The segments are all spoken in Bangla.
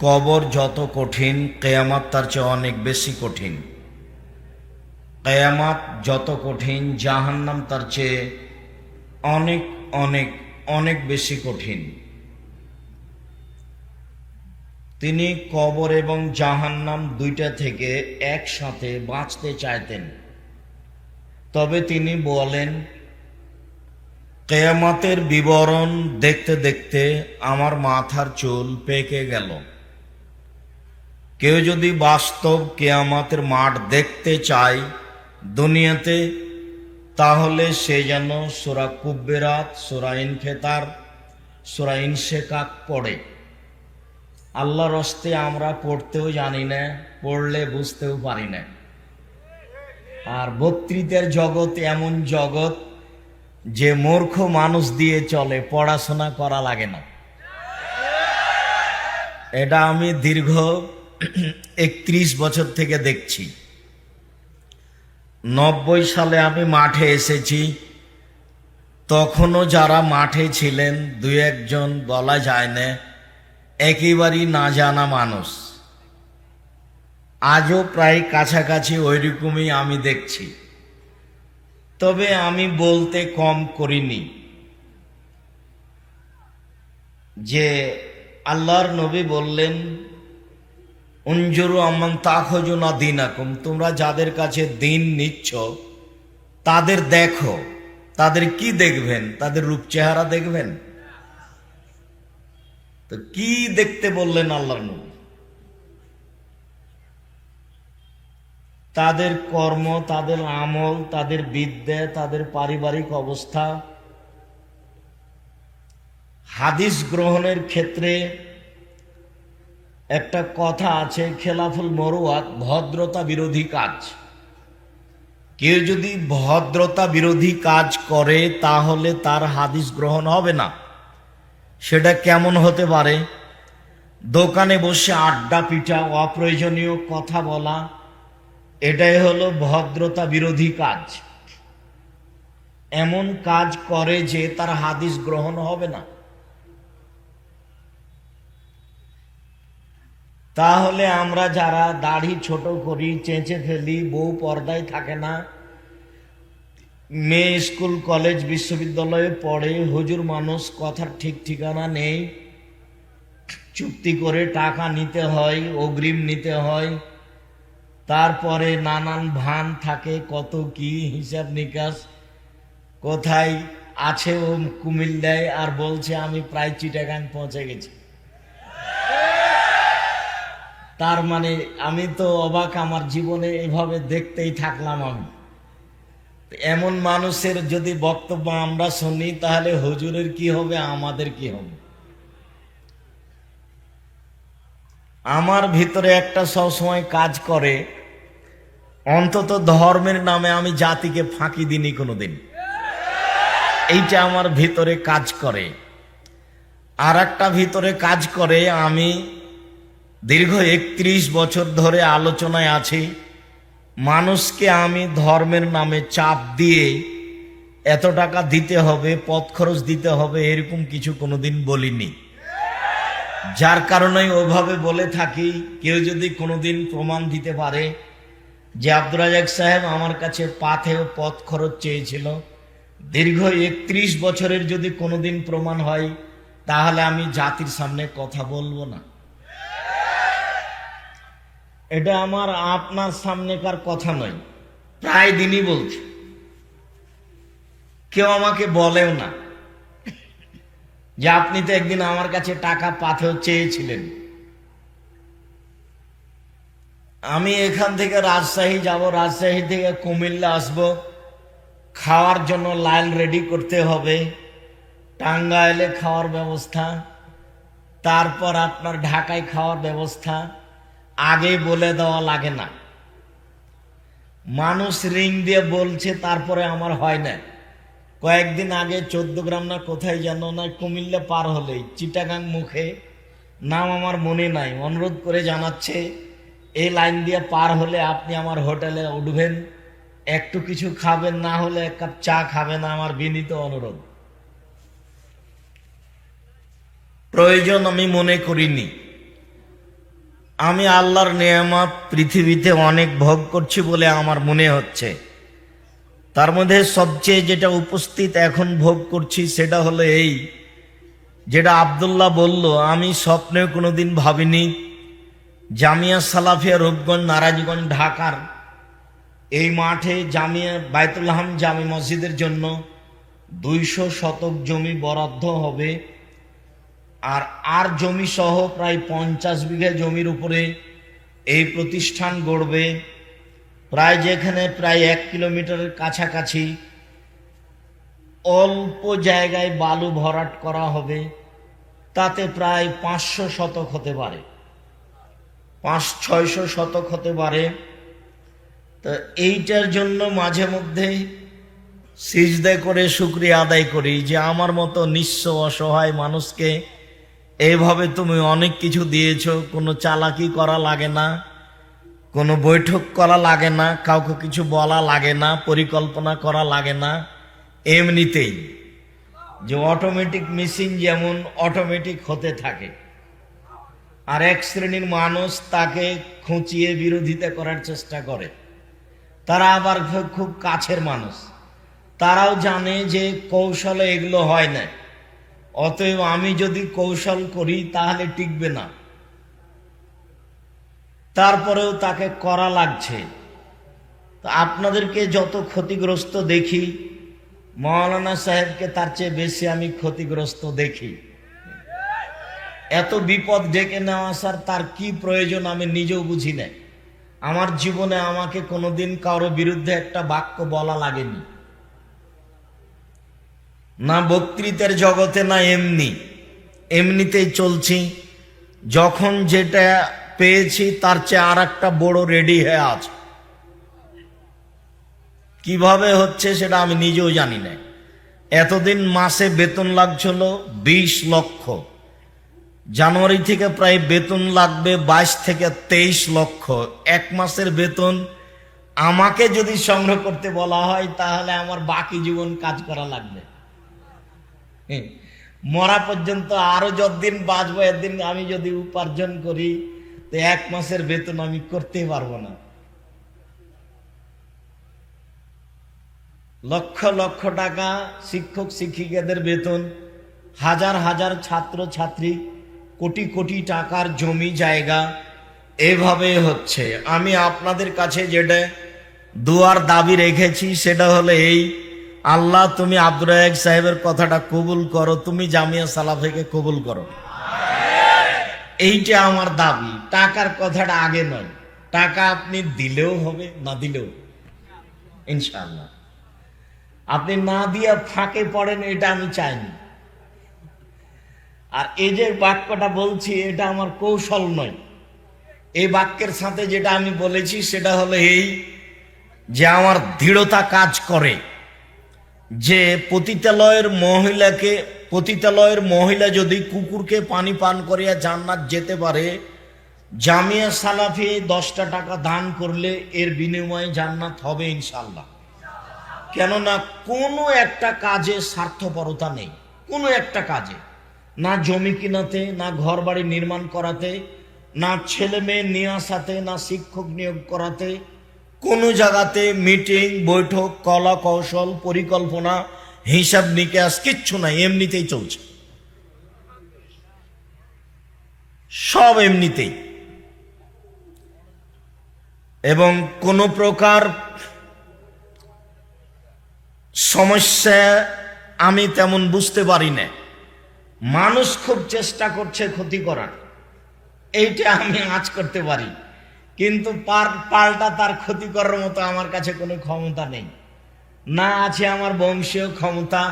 কবর যত কঠিন, কেয়ামাত তার চেয়ে অনেক বেশি কঠিন। কেয়ামাত যত কঠিন, জাহান্নাম তার চেয়ে অনেক অনেক অনেক বেশি কঠিন। তিনি কবর এবং জাহান্নাম দুইটা থেকে একসাথে বাঁচতে চাইতেন। তবে তিনি বলেন, কেয়ামাতের বিবরণ দেখতে দেখতে আমার মাথার চুল পেকে গেল। কেউ যদি বাস্তব কেয়ামাতের মাঠ দেখতে চায় দুনিয়াতে, তাহলে সে যেন সোরা কুব্বেরাত, সোরা ইনফেতার, সোরা ইনশেকাক পড়ে। আল্লাহর হস্তে আমরা পড়তেও জানি না, পড়লে বুঝতেও পারি না। আর বক্তৃতার জগৎ এমন জগৎ যে মূর্খ মানুষ দিয়ে চলে, পড়াশোনা করা লাগে না। এটা আমি দীর্ঘ একত্রিশ বছর থেকে দেখছি। নব্বই সালে আমি মাঠে এসেছি। তখনও যারা মাঠে ছিলেন, দু একজন বলা যায় না, একেবারেই না জানা মানুষ। আজও প্রায় কাছাকাছি ওইরকমই আমি দেখছি। তবে আমি বলতে কম করিনি যে আল্লাহর নবী বললেন উঞ্জুরু আম্মান তাখজুনা দিনাকুম। তোমরা যাদের কাছে দিন নিচ্ছ, তাদের দেখো, তাদের কি দেখবেন? তাদের রূপ চেহারা দেখবেন? তো কি দেখতে বললেন আল্লাহর নবী? তাদের কর্ম, তাদের আমল, তাদের বিদ্যা, তাদের পারিবারিক অবস্থা, হাদিস গ্রহণের ক্ষেত্রে একটা কথা আছে, খেলাফুল মরুয়াত ভদ্রতা বিরোধী কাজ। কেউ যদি ভদ্রতা বিরোধী কাজ করে, তাহলে তার হাদিস গ্রহণ হবে না। সেটা কেমন হতে পারে? দোকানে বসে আড্ডা পিঠা অপ্রয়োজনীয় কথা বলা, এটাই হলো ভদ্রতা বিরোধী কাজ। এমন কাজ করে যে তার হাদিস গ্রহণ হবে না। তাহলে আমরা যারা দাড়ি ছোট করি, চেঁচে ফেলি, বউ পর্দায় থাকে না, মেয়ে স্কুল, কলেজ, বিশ্ববিদ্যালয়ে পড়ে, হুজুর, মানুষ, কথার ঠিক ঠিকানা নেই, চুক্তি করে টাকা নিতে হয়, অগ্রিম নিতে হয়, তারপরে নানান ভান থাকে, কত কি হিসাব নিকাশ, কোথায় আছে ও কুমিল দেয় আর বলছে আমি প্রায় চিটাগাং পৌঁছে গেছি। তার মানে আমি তো অবাক, আমার জীবনে এভাবে দেখতেই থাকলাম আমি। এমন মানুষের যদি বক্তব্য আমরা শুনি, তাহলে হুজুরের কি হবে, আমাদের কি হবে? আমার ভিতরে একটা সবসময় কাজ করে, অন্তত ধর্মের নামে আমি জাতিকে ফাঁকি দিনি কোনোদিন। এইটা আমার ভিতরে কাজ করে। আর একটা ভিতরে কাজ করে, আমি দীর্ঘ একত্রিশ বছর ধরে আলোচনায় আছি, মানুষকে আমি ধর্মের নামে চাপ দিয়ে এত টাকা দিতে হবে, পথ খরচ দিতে হবে, এরকম কিছু কোনোদিন বলিনি। যার কারণে ওভাবে বলে থাকি, কেউ যদি কোনোদিন প্রমাণ দিতে পারে যে আব্দুর রাজাক সাহেব আমার কাছে পাথেও পথ খরচ চেয়েছিল, দীর্ঘ একত্রিশ বছরের যদি কোনোদিন প্রমাণ হয়, তাহলে আমি জাতির সামনে কথা বলব না। এটা আমার আপনার সামনেকার কথা নয়। প্রায় দিনই বলছি। কেউ আমাকে বলেও না যে আপনি তো একদিন আমার কাছে টাকা পাথেও চেয়েছিলেন। আমি এখান থেকে রাজশাহী যাব, রাজশাহী থেকে কুমিল্লা আসব। খাওয়ার জন্য লাইন রেডি করতে হবে। টাঙ্গাইলে খাওয়ার ব্যবস্থা, তারপর আপনার ঢাকায় খাওয়ার ব্যবস্থা। আগে বলে দেওয়া লাগে না। মানুষ রিং দিয়ে বলছে, তারপরে আমার হয় না। কয়েকদিন আগে চোদ্দ গ্রাম না কোথায় যেন না কুমিল্লা পার হলেই চিটাগাং মুখে, নাম আমার মনে নাই। অনুরোধ করে জানাচ্ছে, এই লাইন দিয়ে পার হলে আপনি আমার হোটেলে উঠবেন, একটু কিছু খাবেন, না হলে এক কাপ চা খাবেন, আমার বিনীত অনুরোধ। প্রয়োজন আমি মনে করিনি। আমি আল্লাহর নিয়ামত পৃথিবীতে অনেক ভোগ করছি বলে আমার মনে হচ্ছে। তার মধ্যে সবচেয়ে যেটা উপস্থিত এখন ভোগ করছি সেটা হলো এই, যেটা আবদুল্লাহ বলল, আমি স্বপ্নেও কোনোদিন ভাবিনি, জামিয়া সালাফিয়া রূপগঞ্জ নারায়ণগঞ্জ ঢাকার এই মাঠে জামিয়া বায়তুল্লাহাম জামি মসজিদের জন্য দুইশো শতক জমি বরাদ্দ হবে। আর আর জমি সহ প্রায় পঞ্চাশ বিঘা জমির উপরে এই প্রতিষ্ঠান গড়বে। প্রায় যেখানে প্রায় এক কিলোমিটারের কাছাকাছি অল্প জায়গায় বালু ভরাট করা হবে। তাতে প্রায় পাঁচশো শতক হতে পারে। পাঁচ, ছয়শো শতক হতে পারে। তো এইটার জন্য মাঝে মধ্যে সিজদে করে শুক্রিয়া আদায় করি যে আমার মতো নিঃস্ব অসহায় মানুষকে এইভাবে তুমি অনেক কিছু দিয়েছ, কোনো চালাকি করা লাগে না, কোনো বৈঠক করা লাগে না, কাউকে কিছু বলা লাগে না, পরিকল্পনা করা লাগে না, এমনিতেই যে অটোমেটিক মেশিন যেমন অটোমেটিক হতে থাকে। আর এক শ্রেণির মানুষ তাকে খুঁচিয়ে বিরোধিতা করার চেষ্টা করে। তারা আবার খুব কাছের মানুষ। তারাও জানে যে কৌশলে এগুলো হয় না। অতএব আমি যদি কৌশল করি, তাহলে টিকবে না। তারপরেও তাকে করা লাগছে। তো আপনাদেরকে যত ক্ষতিগ্রস্ত দেখি, মৌলানা সাহেবকে তার চেয়ে বেশি আমি ক্ষতিগ্রস্ত দেখি। এত বিপদ ডেকে নেওয়া আসার তার কি প্রয়োজন আমি নিজেও বুঝি না আমার জীবনে আমাকে কোনোদিন কারও বিরুদ্ধে একটা বাক্য বলা লাগেনি। না বক্তৃতার জগতে, না এমনি। এমনিতেই চলছি। যখন যেটা পেয়েছি, তার চেয়ে আর একটা বড় রেডি হয়ে আছে। কীভাবে হচ্ছে সেটা আমি নিজেও জানি না। এতদিন মাসে বেতন লাগছিল বিশ লক্ষ। জানুয়ারি থেকে প্রায় বেতন লাগবে বাইশ থেকে তেইশ লক্ষ। এক মাসের বেতন আমাকে যদি সংগ্রহ করতে বলা হয়, তাহলে আমার বাকি জীবন কাজ করা লাগবে। মরা পর্যন্ত আরও যতদিন বাঁচবো, একদিন আমি যদি উপার্জন করি, তো এক মাসের বেতন আমি করতে পারব না। লক্ষ লক্ষ টাকা শিক্ষক, শিক্ষিকাদের বেতন, হাজার হাজার ছাত্র ছাত্রী কোটি কোটি টাকার জমি জায়গা এভাবে হচ্ছে। আমি আপনাদের কাছে যেটা দুয়ার দাবি রেখেছি, সেটা হলো এই আল্লাহ, তুমি আব্দুর রাজাক সাহেবের কথাটা কবুল করো, তুমি জামিয়া সালাফেকে কবুল করো। এইটা আমার দাবি। টাকার কথাটা আগে নয়। টাকা আপনি দিলেও হবে, না দিলেও ইনশাআল্লাহ। আপনি না দিয়ে ফাঁকে পড়েন, এটা আমি চাইনি। আর এই যে বাক্যটা বলছি, এটা আমার কৌশল নয়। এই বাক্যের সাথে যেটা আমি বলেছি, সেটা হলো এই যে আমার দৃঢ়তা কাজ করে। যে পতিতালয়ের মহিলাকে, পতিতালয়ের মহিলা যদি কুকুরকে পানি পান করিয়া জান্নাত যেতে পারে, জামিয়া সালাফি দশটা টাকা দান করলে এর বিনিময়ে জান্নাত হবে ইনশাল্লাহ কেননা কোনো একটা কাজে স্বার্থপরতা নেই, কোনো একটা কাজে। না জমি কিনাতে, না ঘর বাড়ি নির্মাণ করাতে, না ছেলে মেয়ে নিয়ে আসাতে, না শিক্ষক নিয়োগ করাতে কোনো জায়গাতে মিটিং, বৈঠক কলা কৌশল পরিকল্পনা, হিসাব নিকাশ কিচ্ছু নাই, এমনিতেই চলছে। সব এমনিতেই। এবং কোনো প্রকার সমস্যা আমি তেমন বুঝতে পারি না। মানুষ খুব চেষ্টা করছে ক্ষতি করার। এইটা আমি আজ করতে পারি। কিন্তু পাল্টা তার ক্ষতি করার মতো আমার কাছে কোনো ক্ষমতা নেই। না আছে আমার বংশীয় ক্ষমতা,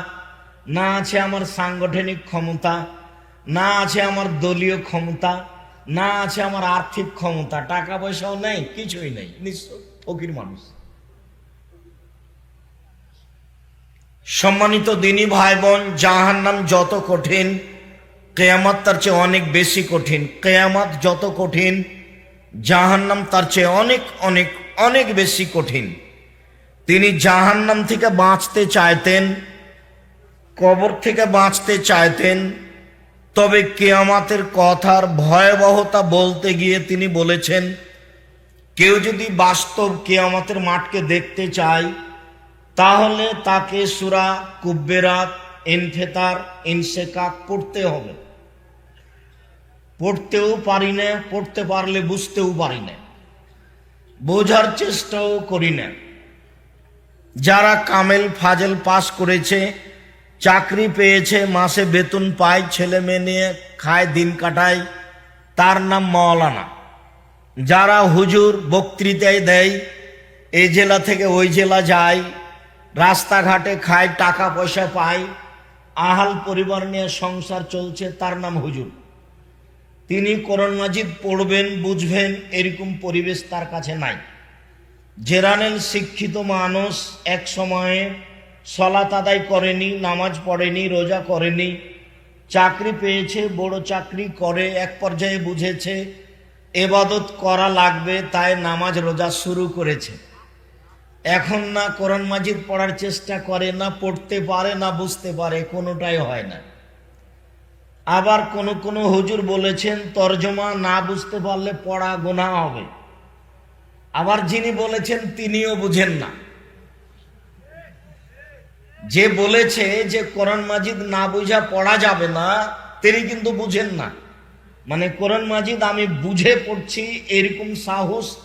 না আছে আমার সাংগঠনিক ক্ষমতা, না আছে আমার দলীয় ক্ষমতা, না আছে আমার আর্থিক ক্ষমতা, টাকা পয়সাও নেই, কিছুই নেই নিঃস্ব ফকির মানুষ। সম্মানিত দিনী ভাই বোন জাহান নাম যত কঠিন, কেয়ামত তার চেয়ে অনেক বেশি কঠিন, কেয়ামত যত কঠিন জাহান্নাম তার চেয়ে অনেক অনেক অনেক বেশি কঠিন। তিনি জাহান্নাম থেকে বাঁচতে চাইতেন, কবর থেকে বাঁচতে চাইতেন, তবে কেয়ামাতের কথার ভয়াবহতা বলতে গিয়ে তিনি বলেছেন, কেউ যদি বাস্তব কেয়ামতের মাঠকে দেখতে চায়, তাহলে তাকে সুরা কুব্বেরাত, ইনফেতার ইনসেকাক পড়তে হবে। পড়তেও পারি না, পড়তে পারলে বুঝতেও পারি না। বোঝার চেষ্টাও করি না। যারা কামেল ফাজেল পাস করেছে, চাকরি পেয়েছে, মাসে বেতন পায়, ছেলে মেয়ে নিয়ে খায়, দিন কাটায়, তার নাম মাওলানা। যারা হুজুর বক্তৃতায় দেয় এই জেলা থেকে ওই জেলা যায়, রাস্তাঘাটে খায়, টাকা পয়সা পায়, আহাল পরিবার নিয়ে সংসার চলছে, তার নাম হুজুর। তিনি কোরআন মাজিদ পড়বেন, বুঝবেন, এরকম পরিবেশ তার কাছে নাই। জেরানেল শিক্ষিত মানুষ এক সময়ে সলাত আদায় করেনি, নামাজ পড়েনি, রোজা করেনি, চাকরি পেয়েছে, বড় চাকরি করে, এক পর্যায়ে বুঝেছে, এবাদত করা লাগবে, তাই নামাজ রোজা শুরু করেছে। এখন না কোরআন মাজিদ পড়ার চেষ্টা করে, না পড়তে পারে, না বুঝতে পারে, কোনোটাই হয় না। আবার কোন কোন হুজুর বলেছেন, তর্জমা না বুঝতে পারলে পড়া গোনা হবে। আবার যিনি বলেছেন, তিনিও বুঝেন না। যে বলেছে যে কোরআন মাজিদ না বুঝা পড়া যাবে না, তিনি কিন্তু বুঝেন না। মানে কোরআন মাজিদ আমি বুঝে পড়ছি, এরকম সাহস,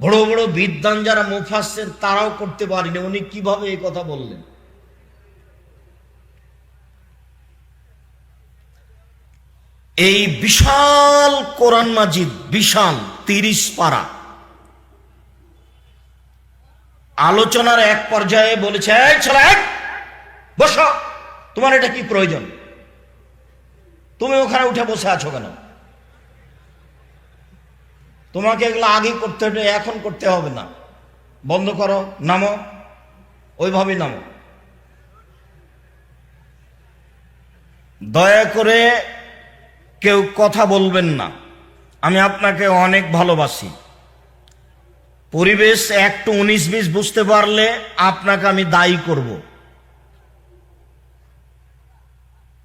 বড় বড় বিদ্যান যারা মুফাসের, তারাও করতে পারেনি। উনি কীভাবে এই কথা বললেন? এই বিশাল কোরআন মাজিদ, বিশাল, তিরিশ পারা। আলোচনার এক পর্যায়ে বলেছে বসো। তোমার এটা কি প্রয়োজন? তুমি ওখানে উঠে বসে আছো কেন? তোমাকে এগুলো আগে করতে হতো এখন করতে হবে না। বন্ধ করো, নামো। ওইভাবেই নামো। দয়া করে কেউ কথা বলবেন না। আমি আপনাকে অনেক ভালোবাসি। পরিবেশ একটু উনিশ বিশ বুঝতে পারলে আপনাকে আমি দায়ী করব।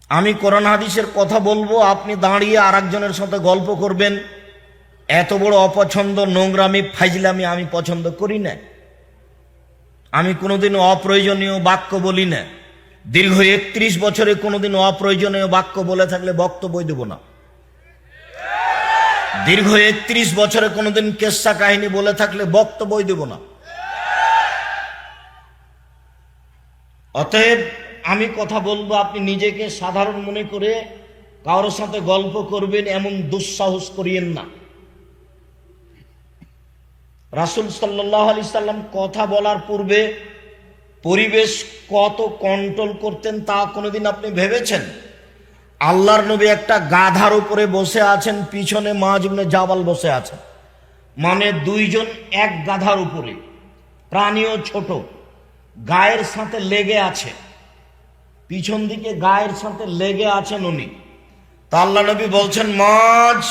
আমি কোরআন হাদিসের কথা বলব, আপনি দাঁড়িয়ে আর একজনের সাথে গল্প করবেন। এত বড় অপছন্দ, নোংরামি, ফাইজলামি আমি পছন্দ করি না। আমি কোনোদিন অপ্রয়োজনীয় বাক্য বলি না। দীর্ঘ একত্রিশ বছরে কোনোদিন অপ্রয়োজনীয় বাক্য বলে থাকলে বক্তব্য দেব না। দীর্ঘ একত্রিশ বছরে কোনোদিন কেসা কাহিনী বলে থাকলে বক্তব্যই দেব না। অতএব আমি কথা বলব, আপনি নিজেকে সাধারণ মনে করে কারোর সাথে গল্প করবেন, এমন দুঃসাহস করিয়েন না। রাসুল সাল্লাহ আলি সাল্লাম কথা বলার পূর্বে পরিবেশ কত কন্ট্রোল করতেন তা কোনোদিন আপনি ভেবেছেন? আল্লাহর নবী একটা গাধার উপরে বসে আছেন, পিছনে মাজিবনে জাবাল বসে আছেন। মানে দুইজন এক গাধার উপরে, প্রাণীও ছোট, গায়ের সাথে লেগে আছে। পিছন দিকে গায়ের সাথে লেগে আছেন উনি। তা আল্লাহ নবী বলছেন মাছ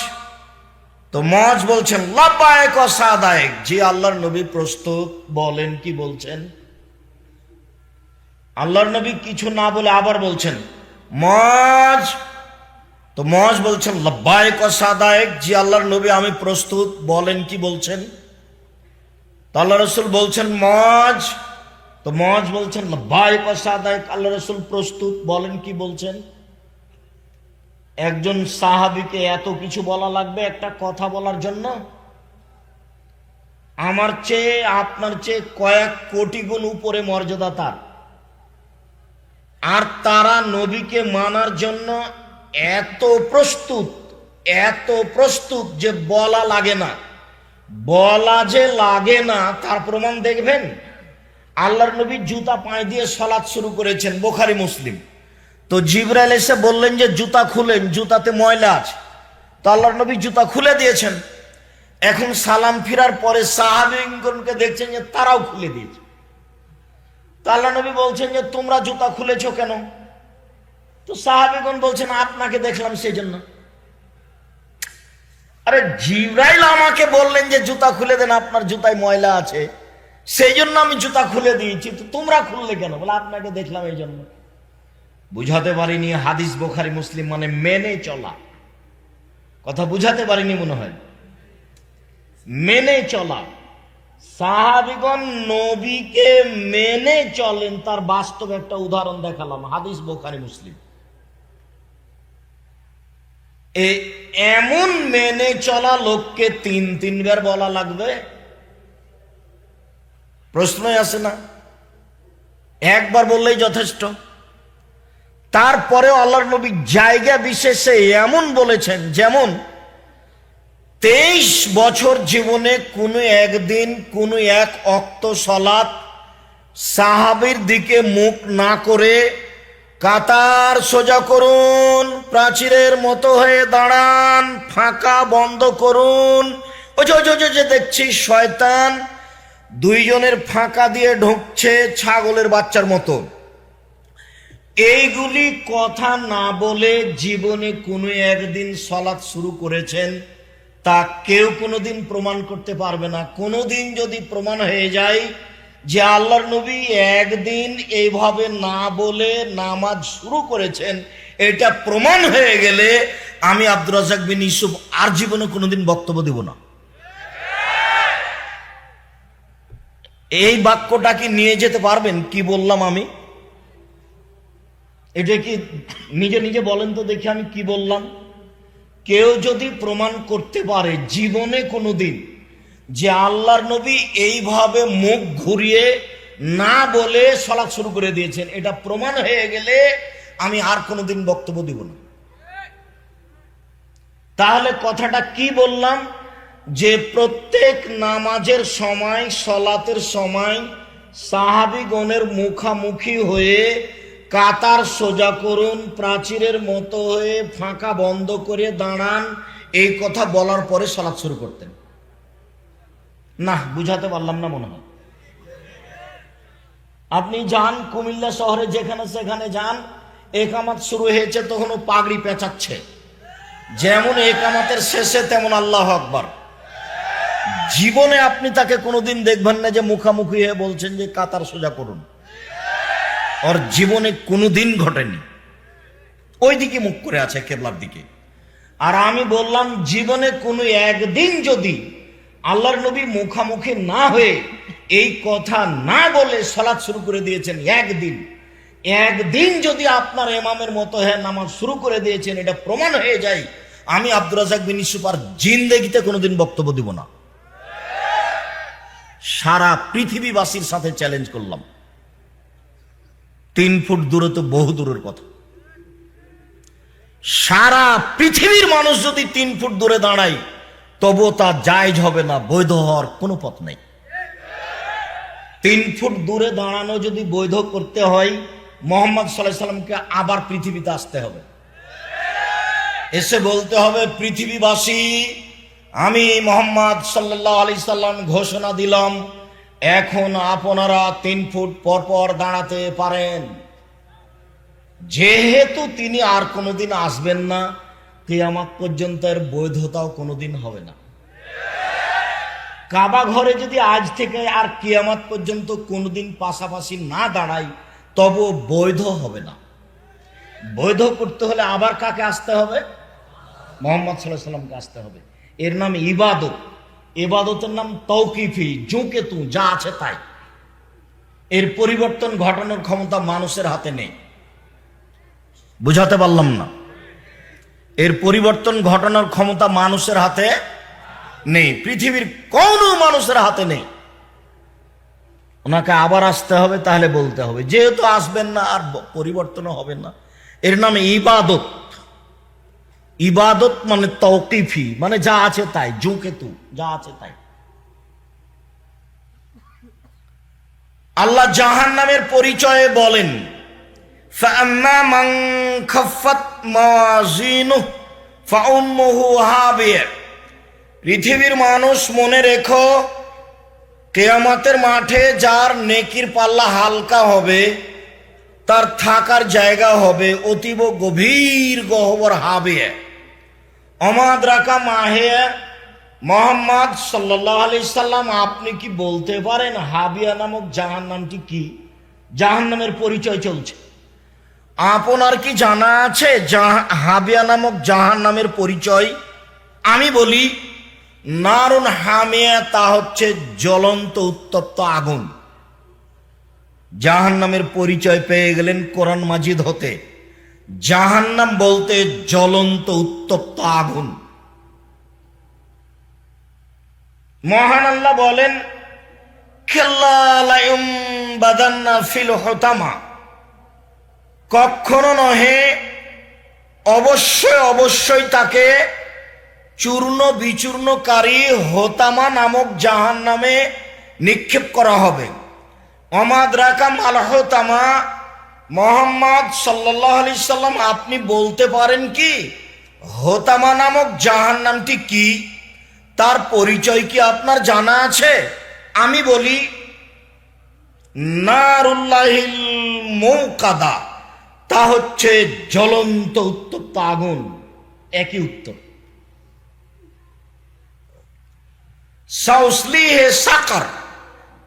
তো মাছ বলছেন, লাব্বায়ক ও সাদায়ক। যে আল্লাহর নবী প্রস্তুত বলেন কি বলছেন? আল্লাহর নবী কিছু না বলে আবার বলছেন, মজ তো মজ বলছেন লব্বায়ক সাদায়ক যে আল্লাহর নবী আমি প্রস্তুত, বলেন কি বলছেন? তো আল্লাহ রসুল বলছেন, মজ তো মজ বলছেন লব্বায়ক সাদায়ক আল্লাহ রসুল প্রস্তুত, বলেন কি বলছেন? একজন সাহাবিকে এত কিছু বলা লাগবে একটা কথা বলার জন্য? আমার চেয়ে, আপনার চেয়ে কয়েক কোটি গুণ উপরে মর্যাদা তার। আর তারা নবীকে মানার জন্য এত প্রস্তুত এত প্রস্তুত যে বলা লাগে না। বলা যে লাগে না, তার প্রমাণ দেখবেন? আল্লাহর নবী জুতা পায়ে দিয়ে সলাৎ শুরু করেছেন, বোখারি, মুসলিম। তো জিবরাইল এসে বললেন যে, জুতা খুলেন, জুতাতে ময়লা আছে। তো আল্লাহর নবী জুতা খুলে দিয়েছেন। এখন সালাম ফিরার পরে সাহাবিগণকে দেখছেন যে তারাও খুলে দিয়েছে। তো আল্লাহ নবী বলছেন যে, তোমরা জুতা খুলেছো কেন? তো সাহাবিগণ বলছেন, আপনাকে দেখলাম সেই জন্য আরে জিব্রাইল আমাকে বললেন যে, জুতা খুলে দেন, আপনার জুতায় ময়লা আছে। সেই জন্য আমি জুতা খুলে দিয়েছি। তো তোমরা খুললে কেন? বলে, আপনাকে দেখলাম এই জন্য। বুঝাতে পারিনি, হাদিস বোখারি, মুসলিম মানে মেনে চলা। কথা বুঝাতে পারিনি মনে হয়। মেনে চলা। সাহাবিগণ নবীকে মেনে চলেন। তার বাস্তব একটা উদাহরণ দেখালাম, হাদিস বোখারি, মুসলিম। এমন মেনে চলা লোককে তিন, তিনবার বলা লাগবে। প্রশ্নই আসে না। একবার বললেই যথেষ্ট। তারপরে আল্লাহর নবী জায়গা বিশেষে এমন বলেছেন, যেমন তেইশ বছর জীবনে কোনো একদিন কোনো এক অক্ত সলাৎ সাহাবির দিকে মুখ না করে কাতার সোজা করুন, প্রাচীরের মতো হয়ে দাঁড়ান, ফাঁকা বন্ধ করুন। ওই যে দেখছি শয়তান দুইজনের ফাঁকা দিয়ে ঢুকছে ছাগলের বাচ্চার মতো। এইগুলি কথা না বলে জীবনে কোনো একদিন সলাৎ শুরু করেছেন তা কেউ কোনোদিন প্রমাণ করতে পারবে না। কোনোদিন যদি প্রমাণ হয়ে যায় যে আল্লাহর নবী একদিন এইভাবে না বলে নামাজ শুরু করেছেন, এটা প্রমাণ হয়ে গেলে আমি আব্দুর রাজাক বিন ইসুফ আর জীবনে কোনোদিন বক্তব্য দেব না। এই বাক্যটা কি নিয়ে যেতে পারবেন? কি বললাম আমি? এটা কি নিজে নিজে বলেন তো দেখি আমি কি বললাম। কেউ যদি প্রমাণ করতে পারে জীবনে কোনোদিন যে আল্লাহর নবী এইভাবে মুখ ঘুরিয়ে না বলে সলাৎ শুরু করে দিয়েছেন, এটা প্রমাণ হয়ে গেলে আমি আর কোনোদিন বক্তব্য দিব না। তাহলে কথাটা কি বললাম? যে প্রত্যেক নামাজের সময়, সলাতের সময় সাহাবিগণের মুখামুখি হয়ে কাতার সোজা করুন, প্রাচীরের মতো হয়ে ফাঁকা বন্ধ করে দাঁড়ান। এই কথা বলার পরে সলাৎ শুরু করতেন। না বুঝাতে পারলাম না মনে হয়। আপনি যান কুমিল্লা শহরে, যেখানে সেখানে যান। একামাত শুরু হয়েছে, তখনও পাগড়ি পেঁচাচ্ছে। যেমন একামাতের শেষে, তেমন আল্লাহ আকবার। জীবনে আপনি তাকে কোনোদিন দেখবেন না যে মুখামুখি হয়ে বলছেন যে কাতার সোজা করুন। ওর জীবনে কোনোদিন ঘটেনি। ওই দিকে মুখ করে আছে কেবলার দিকে। আর আমি বললাম, জীবনে কোনো একদিন যদি আল্লাহর নবী মুখামুখি না হয়ে এই কথা না বলে সলাৎ শুরু করে দিয়েছেন, একদিন। একদিন যদি আপনার এমামের মতো হ্যাঁ নামাজ শুরু করে দিয়েছেন, এটা প্রমাণ হয়ে যায়, আমি আব্দুর রাজাক বিন ইসুফার জিন্দেগিতে কোনোদিন বক্তব্য দিব না। সারা পৃথিবীবাসীর সাথে চ্যালেঞ্জ করলাম। তিন ফুট দূরে তো বহু দূরের কথা। সারা পৃথিবীর মানুষ যদি তিন ফুট দূরে দাঁড়ায় তবু তা জায়জ হবে না, বৈধ হওয়ার কোনো পথ নেই। তিন ফুট দূরে দাঁড়ানো যদি বৈধ করতে হয়, মোহাম্মদ সাল্লাহ সাল্লামকে আবার পৃথিবীতে আসতে হবে। এসে বলতে হবে, পৃথিবীবাসী, আমি মোহাম্মদ সাল্লাহ আলি সাল্লাম ঘোষণা দিলাম এখন আপনারা তিন ফুট পর পর দাঁড়াতে পারেন। যেহেতু তিনি আর কোনোদিন আসবেন না, কেয়ামাত পর্যন্ত এর বৈধতাও কোনোদিন হবে না। কাবা ঘরে যদি আজ থেকে আর কিয়ামাত পর্যন্ত কোনোদিন পাশাপাশি না দাঁড়াই তবু বৈধ হবে না। বৈধ করতে হলে আবার কাকে আসতে হবে? মোহাম্মদ সাল্লাহ সাল্লামকে আসতে হবে। এর নাম ইবাদত। ইবাদতের নাম তৌকিফি, জুঁকে তু যা আছে তাই। এর পরিবর্তন ঘটানোর ক্ষমতা মানুষের হাতে নেই। বুঝাতে পারলাম না। এর পরিবর্তন ঘটানোর ক্ষমতা মানুষের হাতে নেই। পৃথিবীর কোনো মানুষের হাতে নেই। ওনাকে আবার আসতে হবে, তাহলে বলতে হবে। যেহেতু আসবেন না, আর পরিবর্তনও হবে না। এর নাম ইবাদত। ইবাদত মানে তৌকিফি মানে যা আছে তাই জুকেতু যা আছে তাই। আল্লাহ জাহান নামের পরিচয়ে বলেন পৃথিবীর মানুষ মনে রেখো, কেয়ামাতের মাঠে যার নেকির পাল্লা হালকা হবে তার থাকার জায়গা হবে অতীব গভীর গহবর হাবে। অমাদ রাখা মাহে। মোহাম্মদ সাল্লাহ সাল্লাম, আপনি কি বলতে পারেন হাবিয়া নামক জাহান নামটি কি? জাহান নামের পরিচয় চলছে। আপনার কি জানা আছে হাবিয়া নামক জাহান নামের পরিচয়? আমি বলি, নারুন হামিয়া, তা হচ্ছে জ্বলন্ত উত্তপ্ত আগুন। জাহান নামের পরিচয় পেয়ে গেলেন কোরআন মাজিদ হতে। জাহান্নাম বলতে জ্বলন্ত, উত্তপ্ত আগুন। মহান আল্লাহ বলেন কখনো নহে, অবশ্যই অবশ্যই তাকে চূর্ণ বিচূর্ণকারী হোতামা নামক জাহান নামে নিক্ষেপ করা হবে। অমাদ রাকাম আল হোতামা মোহাম্মদ সাল্লাহ আলি সাল্লাম, আপনি বলতে পারেন কি? হোতামা নামক জাহান নামটি কি? তার পরিচয় কি আপনার জানা আছে? আমি বলি, নারুল্লাহিল মৌকাদা। তা হচ্ছে জ্বলন্ত উত্তপ্ত আগুন একই উত্তর। সাউসলি হে সাকার।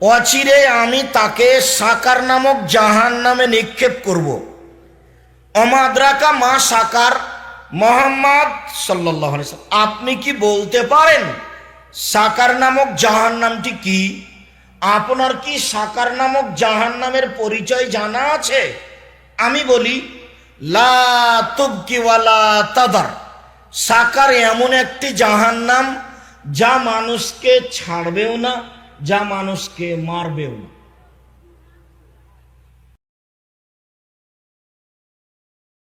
অচিরে আমি তাকে সাকার নামক জাহান নামে নিক্ষেপ করব। অমাদ্রাকা মা সাকার মোহাম্মদ সাল্লাহ আপনি কি বলতে পারেন সাকার নামক জাহান নামটি কি? আপনার কি সাকার নামক জাহান নামের পরিচয় জানা আছে? আমি বলি লা তাদার। সাকার এমন একটি জাহান নাম যা মানুষকে ছাড়বেও না যা মানুষকে মারবেও না।